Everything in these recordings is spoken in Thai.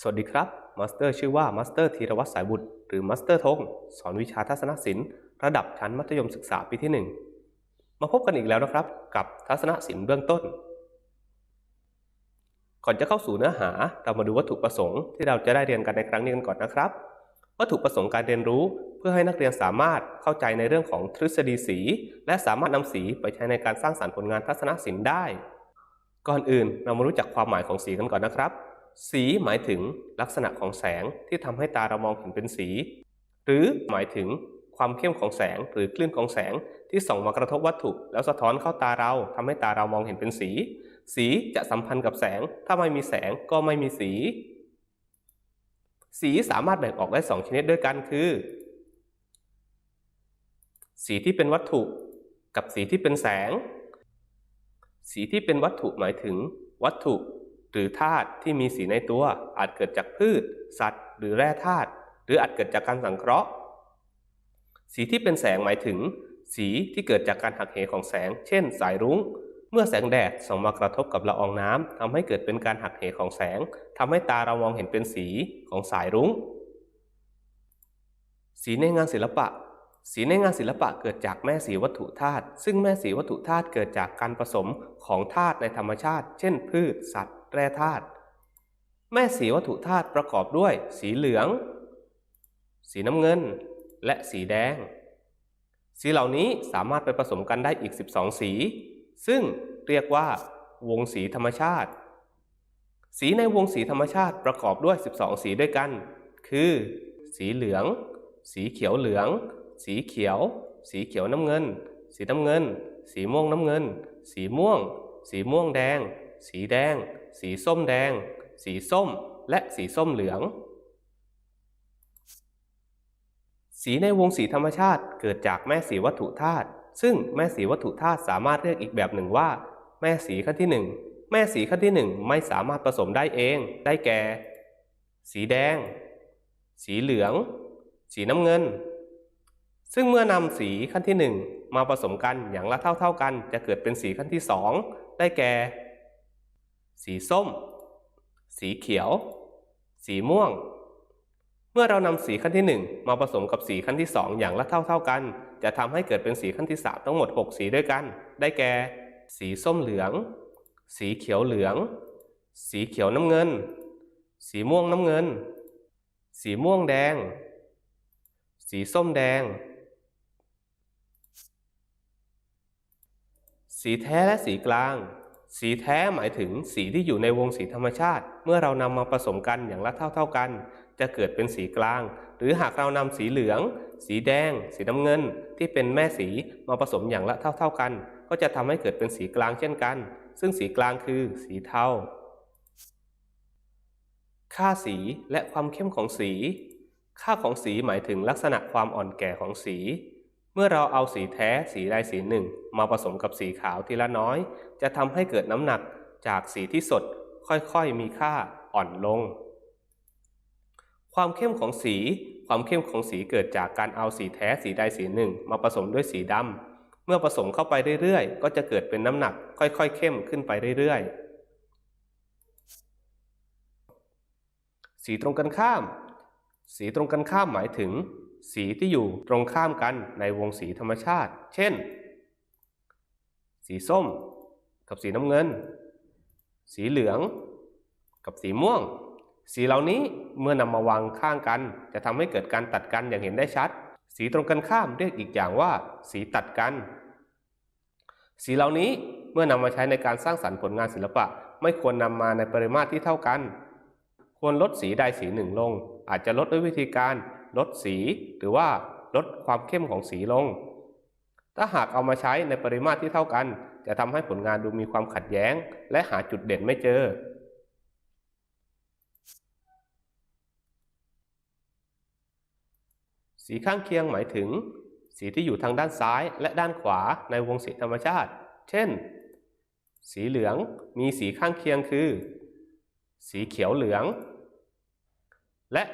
สวัสดีครับมาสเตอร์ชื่อว่ามาสเตอร์ธีรวัตรสายบุตรหรือมาสเตอร์ธงสอนวิชาทัศนศิลป์ระดับชั้นมัธยมศึกษาปีที่ 1 มาพบกันอีกแล้วนะครับ กับทัศนศิลป์เบื้องต้น ก่อนจะเข้าสู่เนื้อหา เรามาดูวัตถุประสงค์ที่เราจะได้เรียนกันในครั้งนี้กันก่อนนะครับ วัตถุประสงค์การเรียนรู้ เพื่อให้นักเรียนสามารถเข้าใจในเรื่องของทฤษฎีสี และสามารถนำสีไปใช้ในการสร้างสรรค์ผลงานทัศนศิลป์ได้ ก่อนอื่นเรามารู้จักความหมายของสีกันก่อนนะครับ สีหมายถึงลักษณะของแสงที่ทำให้ตาเรามองเห็นเป็นสี หรือหมายถึงความเข้มของแสงหรือคลื่นของแสงที่ส่องมากระทบวัตถุ แล้วสะท้อนเข้าตาเราทำให้ตาเรามองเห็นเป็นสี สีจะสัมพันธ์กับแสง ถ้าไม่มีแสงก็ไม่มีสี สีสามารถแบ่งออกได้สองชนิดด้วยกันคือ สีที่เป็นวัตถุกับสีที่เป็นแสง สีที่เป็นวัตถุหมายถึง วัตถุ หรือธาตุที่มีสีในตัว อาจเกิดจากพืช สัตว์ หรือแร่ธาตุหรืออาจเกิดจากการสังเคราะห์ สีที่เป็นแสงหมายถึง สีที่เกิดจากการหักเหของแสง เช่น สายรุ้ง เมื่อแสงแดดส่องมากระทบกับละอองน้ำทำให้เกิดเป็นการหักเหของแสงทำให้ตาเรามองเห็นเป็นสีของสายรุ้ง สีในงานศิลปะสีในงานศิลปะเกิดจากแม่สีวัตถุธาตุ ซึ่งแม่สีวัตถุธาตุเกิดจากการผสมของธาตุในธรรมชาติ เช่น พืช สัตว์ แร่ธาตุแม่สีวัตถุธาตุประกอบด้วย สีเหลือง สีน้ำเงิน และสีแดง สีเหล่านี้สามารถไปผสมกันได้อีก 12 สี ซึ่งเรียกว่า วงสีธรรมชาติ สีในวงสีธรรมชาติประกอบด้วย 12 สีด้วยกัน คือ สีเหลือง สีเขียวเหลือง สีเขียว สีเขียวน้ำเงิน สีน้ำเงิน สีม่วงน้ำเงิน สีม่วง สีม่วงแดง สีแดง สีส้มแดง สีส้ม และสีส้มเหลือง สีในวงสีธรรมชาติเกิดจากแม่สีวัตถุธาตุ ซึ่งแม่สีวัตถุธาตุสามารถเรียกอีกแบบหนึ่งว่า แม่สีขั้นที่หนึ่งแม่สีขั้นที่หนึ่งไม่สามารถผสมได้เอง ได้แก่ สีแดง สีเหลือง สีน้ำเงิน ซึ่งเมื่อนำสีขั้นที่หนึ่งมาผสมกันอย่างละเท่าเท่า ๆกัน จะเกิดเป็นสีขั้นที่สองได้แก่ สีส้ม สีเขียว สีม่วง เมื่อเรานำสีขั้นที่ 1 มาผสมกับสีขั้นที่ 2 อย่างละเท่าเท่าๆกัน จะทำให้เกิดเป็นสีขั้นที่ 3 ทั้งหมด 6 สีด้วยกัน ได้แก่ สีส้มเหลือง สีเขียวเหลือง สีเขียวน้ำเงิน สีม่วงน้ำเงิน สีม่วงแดง สีส้มแดง สีแท้และสีกลาง สีแท้หมายถึงสีที่อยู่ในวงสีธรรมชาติ เมื่อเรานำมาผสมกันอย่างละเท่าเท่าๆกัน จะเกิดเป็นสีกลาง หรือหากเรานำสีเหลือง สีแดง สีน้ำเงิน ที่เป็นแม่สีมาผสมอย่างละเท่าเท่าๆกัน ก็จะทำให้เกิดเป็นสีกลางเช่นกัน ซึ่งสีกลางคือสีเทาค่าสีและความเข้มของสี ค่าของสีหมายถึงลักษณะความอ่อนแก่ของสี เมื่อเราเอาสีแท้สีใดสีหนึ่ง มาผสมกับสีขาวทีละน้อย จะทำให้เกิดน้ำหนักจากสีที่สดค่อยๆมีค่าอ่อนลง ความเข้มของสีความเข้มของสีเกิดจากการเอาสีแท้สีใดสีหนึ่ง มาผสมด้วยสีดำเมื่อผสมเข้าไปเรื่อยๆ ก็จะเกิดเป็นน้ำหนักค่อยๆ เข้มขึ้นไปเรื่อยๆ สีตรงกันข้าม สีตรงกันข้ามหมายถึง สีที่อยู่ตรงข้ามกันในวงสีธรรมชาติ เช่น สีส้ม กับสีน้ำเงิน สีเหลือง กับสีม่วง สีเหล่านี้เมื่อนำมาวางข้างกัน จะทำให้เกิดการตัดกันอย่างเห็นได้ชัด สีตรงกันข้ามเรียกอีกอย่างว่า สีตัดกัน สีเหล่านี้เมื่อนำมาใช้ในการสร้างสรรค์ผลงานศิลปะ ไม่ควรนำมาในปริมาตรที่เท่ากัน ควรลดสีใดสีหนึ่งลง อาจจะลดด้วยวิธีการ ลดสีหรือว่าลดความเข้มของสีลง ถ้าหากเอามาใช้ในปริมาตรที่เท่ากัน จะทำให้ผลงานดูมีความขัดแย้ง และหาจุดเด่นไม่เจอ สีข้างเคียงหมายถึง สีที่อยู่ทางด้านซ้ายและด้านขวาในวงสีธรรมชาติ เช่น สีเหลืองมีสีข้างเคียงคือ สีเขียวเหลือง และ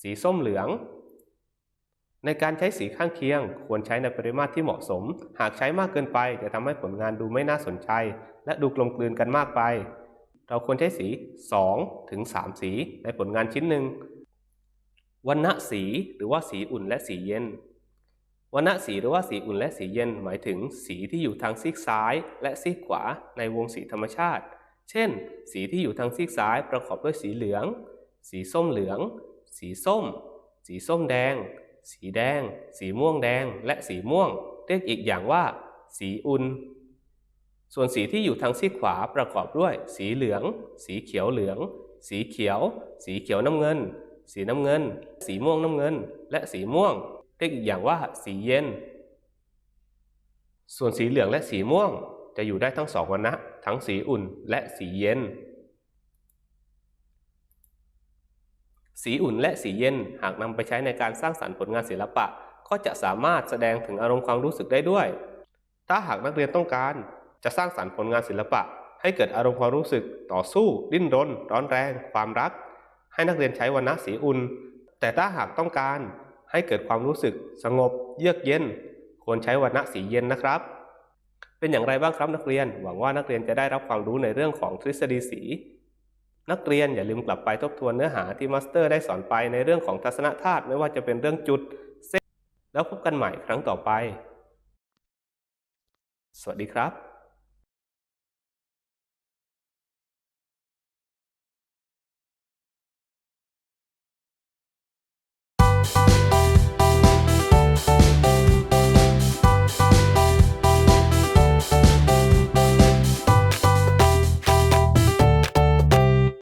สีส้มเหลือง ในการใช้สีข้างเคียง ควรใช้ในปริมาตรที่เหมาะสม หากใช้มากเกินไปจะทำให้ผลงานดูไม่น่าสนใจ และดูกลมกลืนกันมากไป เราควรใช้สี 2 ถึง 3 สีในผลงานชิ้นหนึ่งวรรณสีหรือว่าสีอุ่นและสีเย็นวรรณสีหรือว่าสีอุ่นและสีเย็นหมายถึงสีที่อยู่ทางซีกซ้าย และซีกขวาในวงสีธรรมชาติ เช่น สีที่อยู่ทางซีกซ้ายประกอบด้วยสีเหลือง สีส้มเหลือง สีส้ม สีส้มแดง สีแดง สีม่วงแดง และสีม่วง เรียกอีกอย่างว่า สีอุ่นส่วนสีที่อยู่ทางซีกขวาประกอบด้วย สีเหลือง สีเขียวเหลือง สีเขียว สีเขียวน้ำเงิน สีน้ำเงิน สีม่วงน้ำเงิน และสีม่วง เรียกอีกอย่างว่า สีเย็น ส่วนสีเหลืองและสีม่วง จะอยู่ได้ทั้งสองวรรณะทั้งสีอุ่นและสีเย็น สีอุ่นและสีเย็นหากนำไปใช้ในการสร้างสรรค์ผลงานศิลปะ ก็จะสามารถแสดงถึงอารมณ์ความรู้สึกได้ด้วย ถ้าหากนักเรียนต้องการจะสร้างสรรค์ผลงานศิลปะ ให้เกิดอารมณ์ความรู้สึก ต่อสู้ ดิ้นรน ร้อนแรง ความรัก ให้นักเรียนใช้วรรณะสีอุ่น แต่ถ้าหากต้องการให้เกิดความรู้สึก สงบ เยือกเย็น ควรใช้วรรณะสีเย็นนะครับ เป็นอย่างไรบ้างครับนักเรียน หวังว่านักเรียนจะได้รับความรู้ในเรื่องของทฤษฎีสี นักเรียนอย่าลืมกลับไปทบทวนเนื้อหาที่มาสเตอร์ได้สอนไปในเรื่องของทัศนธาตุไม่ว่าจะเป็นเรื่องจุดเส้นแล้วพบกันใหม่ครั้งต่อไป สวัสดีครับ